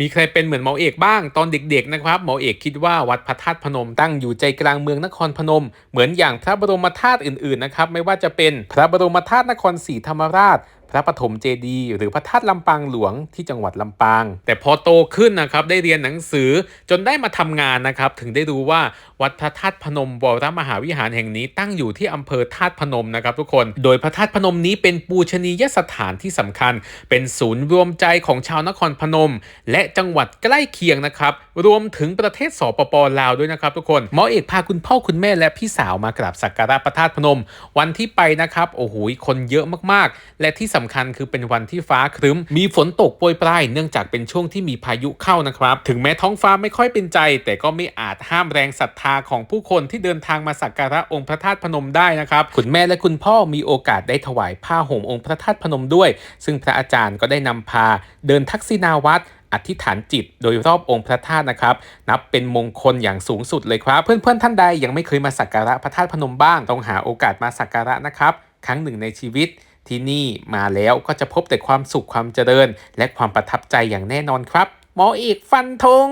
มีใครเป็นเหมือนหมอเอกบ้างตอนเด็กๆนะครับหมอเอกคิดว่าวัดพระธาตุพนมตั้งอยู่ใจกลางเมืองนครพนม เหมือนอย่างพระบรมธาตุอื่นๆนะครับไม่ว่าจะเป็นพระบรมธาตุนครศรีธรรมราช พระปฐมเจดีย์หรือพระธาตุลำปางหลวงที่จังหวัดลำปาง แต่พอโตขึ้นนะครับได้เรียนหนังสือจนได้มาทำงานนะครับ ถึงได้รู้ว่าวัดพระธาตุพนมวรมหาวิหารแห่งนี้ตั้งอยู่ที่อำเภอธาตุพนมนะครับทุกคน โดยพระธาตุพนมนี้เป็นปูชนียสถานที่สำคัญ เป็นศูนย์รวมใจของชาวนครพนม และจังหวัดใกล้เคียงนะครับรวมถึงประเทศสปปลาวด้วยนะครับทุกคนหมอเอกพาคุณพ่อคุณแม่และพี่สาวมากราบสักการะพระธาตุพนม วันที่ไปนะครับโอ้โหคนเยอะมากๆ และที่สำคัญคือเป็นวันที่ฟ้าครึ้ม มีฝนตกโปรยปลายเนื่องจากเป็นช่วงที่มีพายุเข้านะครับ ถึงแม้ท้องฟ้าไม่ค่อยเป็นใจ แต่ก็ไม่อาจห้ามแรงศรัทธาของผู้คนที่เดินทางมาสักการะองค์พระธาตุพนมได้นะครับ คุณแม่และคุณพ่อมีโอกาสได้ถวายผ้าห่มองค์พระธาตุพนมด้วย ซึ่งพระอาจารย์ก็ได้นำพา เดินทักษิณาวัดอธิษฐานจิตโดยรอบองค์พระธาตุนะครับ นับเป็นมงคลอย่างสูงสุดเลยครับ เพื่อนๆท่านใดยังไม่เคยมาสักการะพระธาตุพนมบ้าง ต้องหาโอกาสมาสักการะนะครับ ครั้งหนึ่งในชีวิต ที่นี่มาแล้วก็จะพบแต่ความสุขความเจริญ และความประทับใจอย่างแน่นอนครับ หมอเอกฟันธง